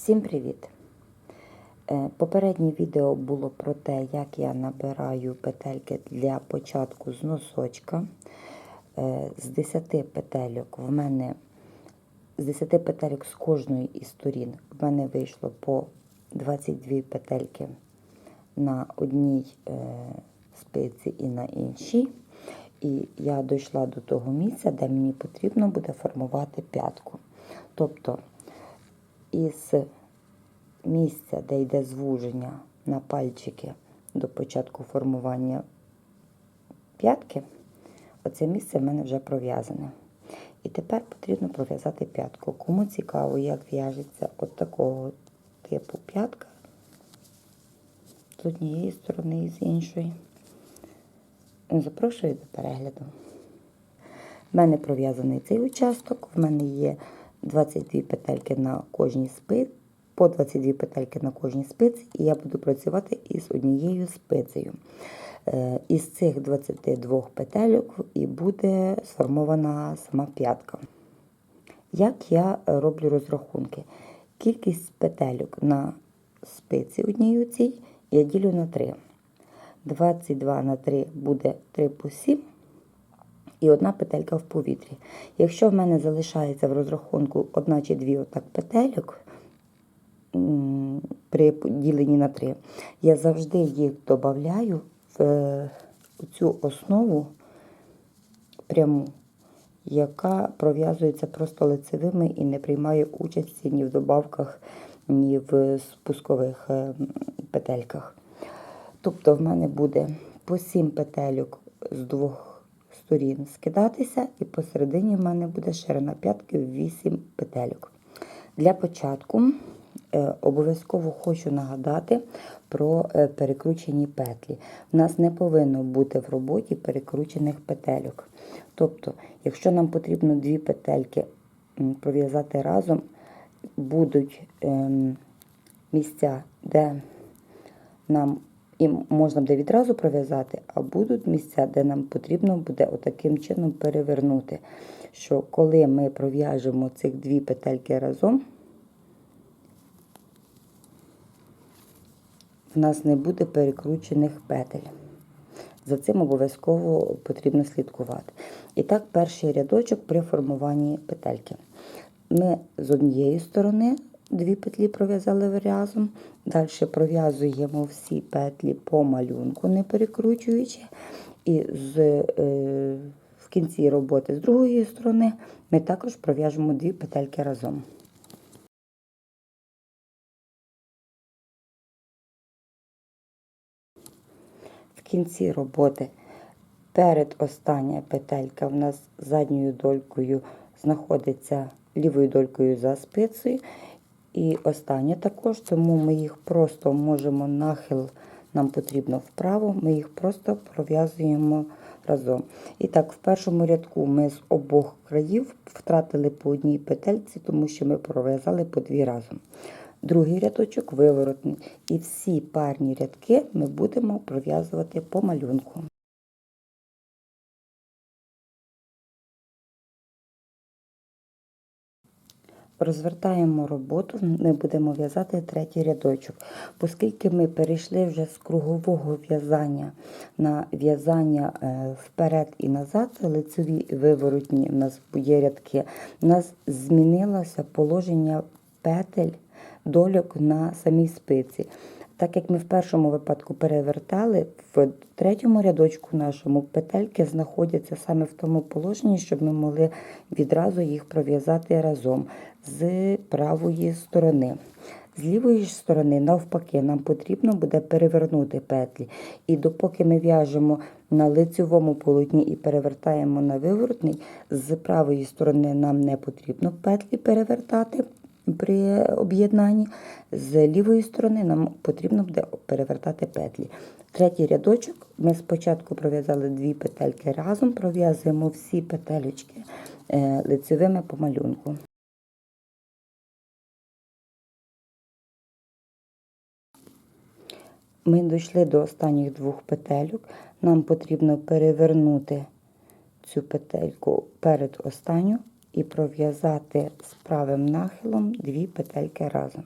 Всім привіт! Е, Попереднє відео було про те, як я набираю петельки для початку з носочка. Е, З 10 петельок в мене з 10 петельок з кожної із сторін в мене вийшло по 22 петельки на одній е, спиці і на іншій. І я дійшла до того місця, де мені потрібно буде формувати п'ятку. Тобто із місця, де йде звуження на пальчики до початку формування п'ятки, оце місце в мене вже пров'язане. І тепер потрібно пров'язати п'ятку. Кому цікаво, як в'яжеться от такого типу п'ятка з однієї сторони і з іншої. Запрошую до перегляду. В мене пров'язаний цей участок, в мене є 22 петельки на кожній спиці, по 22 петельки на кожній спиці, і я буду працювати із однією спицею. Е, Із цих 22 петельок і буде сформована сама п'ятка. Як я роблю розрахунки? Кількість петельок на спиці однієї цій я ділю на 3. 22 на 3 буде 3 по 7 і одна петелька в повітрі. Якщо в мене залишається в розрахунку одна чи дві отак петельок при діленні на 3, я завжди їх додаю в е, цю основу пряму, яка пров'язується просто лицевими і не приймає участі ні в добавках, ні в спускових е, петельках. Тобто в мене буде по 7 петельок з двох сторін скидатися, і посередині в мене буде ширина п'ятки 8 петельок. Для початку е, обов'язково хочу нагадати про е, перекручені петлі. У нас не повинно бути в роботі перекручених петельок. Тобто, якщо нам потрібно дві петельки пров'язати разом, будуть ем, місця, де нам і можна буде відразу пров'язати, а будуть місця, де нам потрібно буде отаким чином перевернути. Що коли ми пров'яжемо цих дві петельки разом, в нас не буде перекручених петель. За цим обов'язково потрібно слідкувати. І так, перший рядочок при формуванні петельки. Ми з однієї сторони дві петлі пров'язали разом. Далі пров'язуємо всі петлі по малюнку, не перекручуючи. І з, е, в кінці роботи з другої сторони ми також пров'яжемо дві петельки разом. В кінці роботи перед остання петелька в нас задньою долькою знаходиться лівою долькою за спицею. І остання також, тому ми їх просто можемо нахил, нам потрібно вправо, ми їх просто пров'язуємо разом. І так, в першому рядку ми з обох країв втратили по одній петельці, тому що ми пров'язали по дві разом. Другий рядочок виворотний. І всі парні рядки ми будемо пров'язувати по малюнку. Розвертаємо роботу, ми будемо в'язати третій рядочок. Оскільки ми перейшли вже з кругового в'язання на в'язання е, вперед і назад, лицеві виворотні у нас є рядки, у нас змінилося положення петель дольок на самій спиці. Так як ми в першому випадку перевертали, в третьому рядочку нашому петельки знаходяться саме в тому положенні, щоб ми могли відразу їх пров'язати разом з правої сторони. З лівої ж сторони, навпаки, нам потрібно буде перевернути петлі. І допоки ми в'яжемо на лицевому полотні і перевертаємо на виворотний, з правої сторони нам не потрібно петлі перевертати при об'єднанні. З лівої сторони нам потрібно буде перевертати петлі. Третій рядочок ми спочатку пров'язали дві петельки разом, пров'язуємо всі петелечки е, лицевими по малюнку. Ми дійшли до останніх двох петельок. Нам потрібно перевернути цю петельку перед останню і пров'язати з правим нахилом дві петельки разом.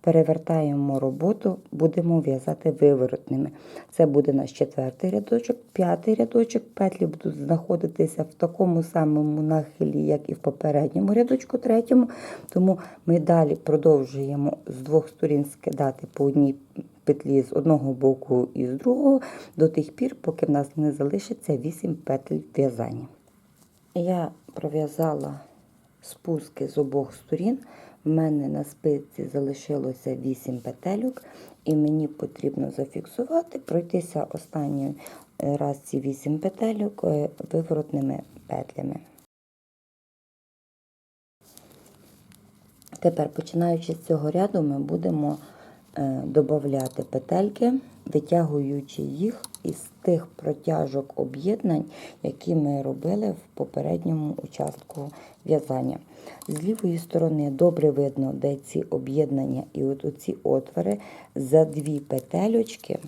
Перевертаємо роботу, будемо в'язати виворотними. Це буде наш четвертий рядочок, п'ятий рядочок. Петлі будуть знаходитися в такому самому нахилі, як і в попередньому рядочку, третьому. Тому ми далі продовжуємо з двох сторін скидати по одній петлі з одного боку і з другого, до тих пір, поки в нас не залишиться 8 петель в'язання. Я пров'язала спуски з обох сторін. В мене на спиці залишилося 8 петельок, і мені потрібно зафіксувати, пройтися останній раз ці 8 петельок е, виворотними петлями. Тепер, починаючи з цього ряду, ми будемо додати петельки, витягуючи їх із тих протяжок об'єднань, які ми робили в попередньому участку в'язання. З лівої сторони добре видно, де ці об'єднання і от оці отвори за дві петельочки,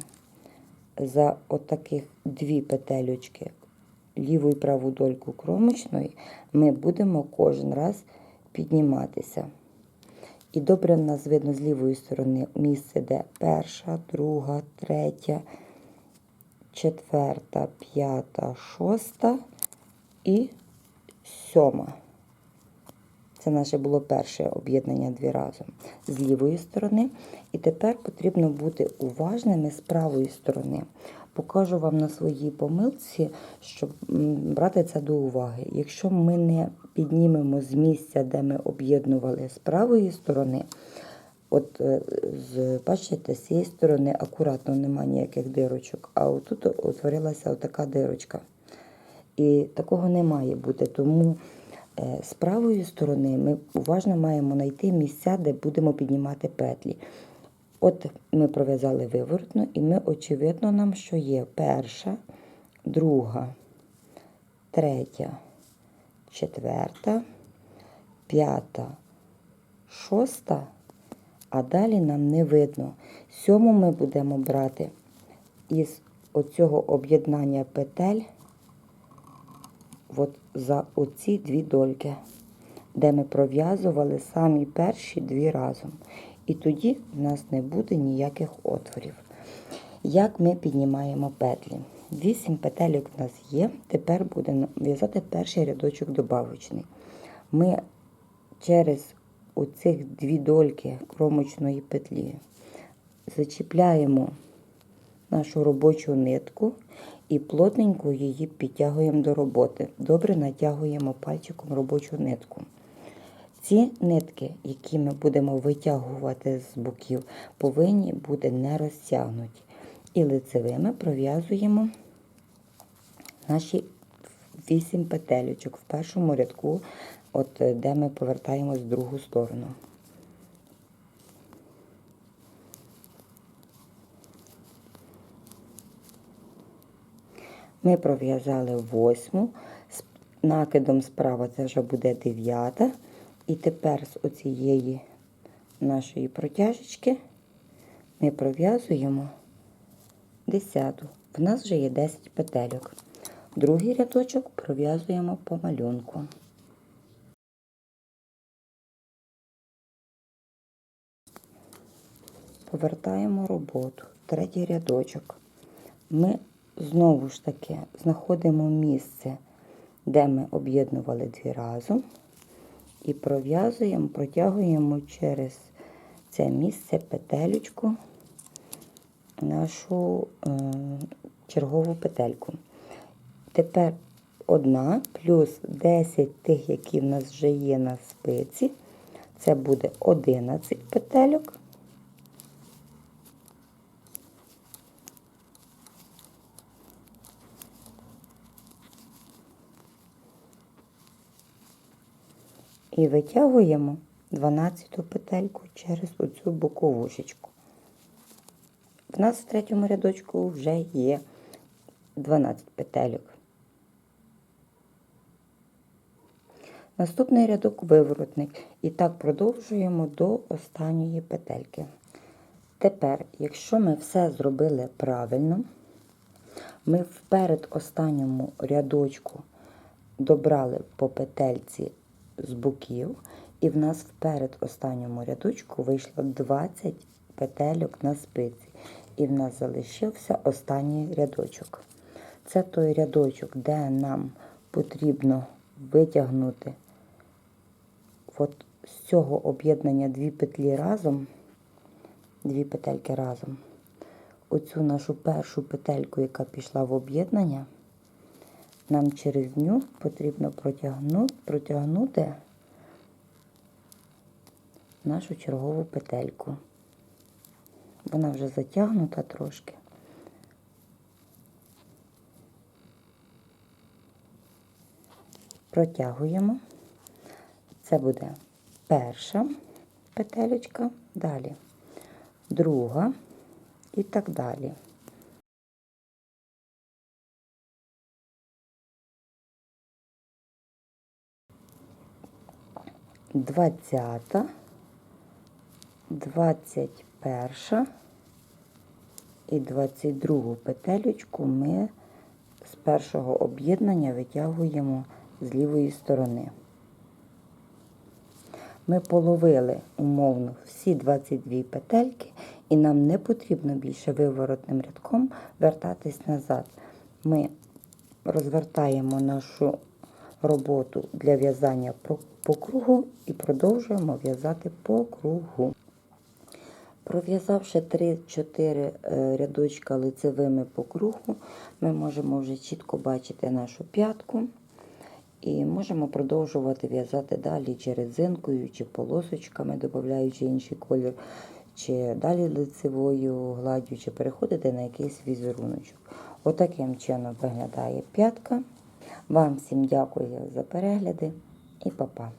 за отаких дві петельочки, ліву і праву дольку кромочної, ми будемо кожен раз підніматися. І добре в нас видно з лівої сторони місце, де перша, друга, третя, четверта, п'ята, шоста і сьома. Це наше було перше об'єднання дві разом з лівої сторони. І тепер потрібно бути уважними з правої сторони. Покажу вам на своїй помилці, щоб брати це до уваги. Якщо ми не піднімемо з місця, де ми об'єднували з правої сторони, от е, бачите, з цієї сторони акуратно немає ніяких дирочок, а отут утворилася отака дирочка. І такого не має бути. Тому е, з правої сторони ми уважно маємо знайти місця, де будемо піднімати петлі. От ми пров'язали виворотно, і ми, очевидно, нам, що є перша, друга, третя, четверта, п'ята, шоста, а далі нам не видно. Сьому ми будемо брати із оцього об'єднання петель от за оці дві дольки, де ми пров'язували самі перші дві разом. І тоді в нас не буде ніяких отворів. Як ми піднімаємо петлі? Вісім петельок в нас є. Тепер будемо в'язати перший рядочок добавочний. Ми через оцих дві дольки кромочної петлі зачіпляємо нашу робочу нитку і плотненько її підтягуємо до роботи. Добре натягуємо пальчиком робочу нитку. Ці нитки, які ми будемо витягувати з боків, повинні бути не розтягнуті. І лицевими пров'язуємо наші 8 петелечок в першому рядку, от де ми повертаємось в другу сторону. Ми пров'язали восьму, накидом справа це вже буде дев'ята. І тепер з оцієї нашої протяжечки ми пров'язуємо десяту. В нас вже є 10 петельок. Другий рядочок пров'язуємо по малюнку. Повертаємо роботу. Третій рядочок. Ми знову ж таки знаходимо місце, де ми об'єднували дві разом. І пров'язуємо, протягуємо через це місце петелючку нашу е, чергову петельку. Тепер одна плюс 10 тих, які в нас вже є на спиці, це буде 11 петельок. І витягуємо 12 петельку через оцю боковушечку. В нас в третьому рядочку вже є 12 петельок. Наступний рядок виворотник. І так продовжуємо до останньої петельки. Тепер, якщо ми все зробили правильно, ми вперед останньому рядочку добрали по петельці з боків, і в нас в передостанньому рядочку вийшло 20 петельок на спиці. І в нас залишився останній рядочок. Це той рядочок, де нам потрібно витягнути от з цього об'єднання дві петлі разом, дві петельки разом. Оцю нашу першу петельку, яка пішла в об'єднання, нам через ню потрібно протягнути, протягнути нашу чергову петельку. Вона вже затягнута трошки. Протягуємо. Це буде перша петелечка, далі друга і так далі. Двадцята, двадцять перша і двадцять другу петелечку ми з першого об'єднання витягуємо з лівої сторони. Ми половили умовно всі 22 петельки, і нам не потрібно більше виворотним рядком вертатись назад. Ми розвертаємо нашу роботу для в'язання по- кругу і продовжуємо в'язати по кругу. Пров'язавши 3-4 е, рядочка лицевими по кругу, ми можемо вже чітко бачити нашу п'ятку. І можемо продовжувати в'язати далі чи резинкою, чи полосочками, додаючи інший колір, чи далі лицевою гладдю, чи переходити на якийсь візеруночок. Отаким чином виглядає п'ятка. Вам всім дякую за перегляди і па-па.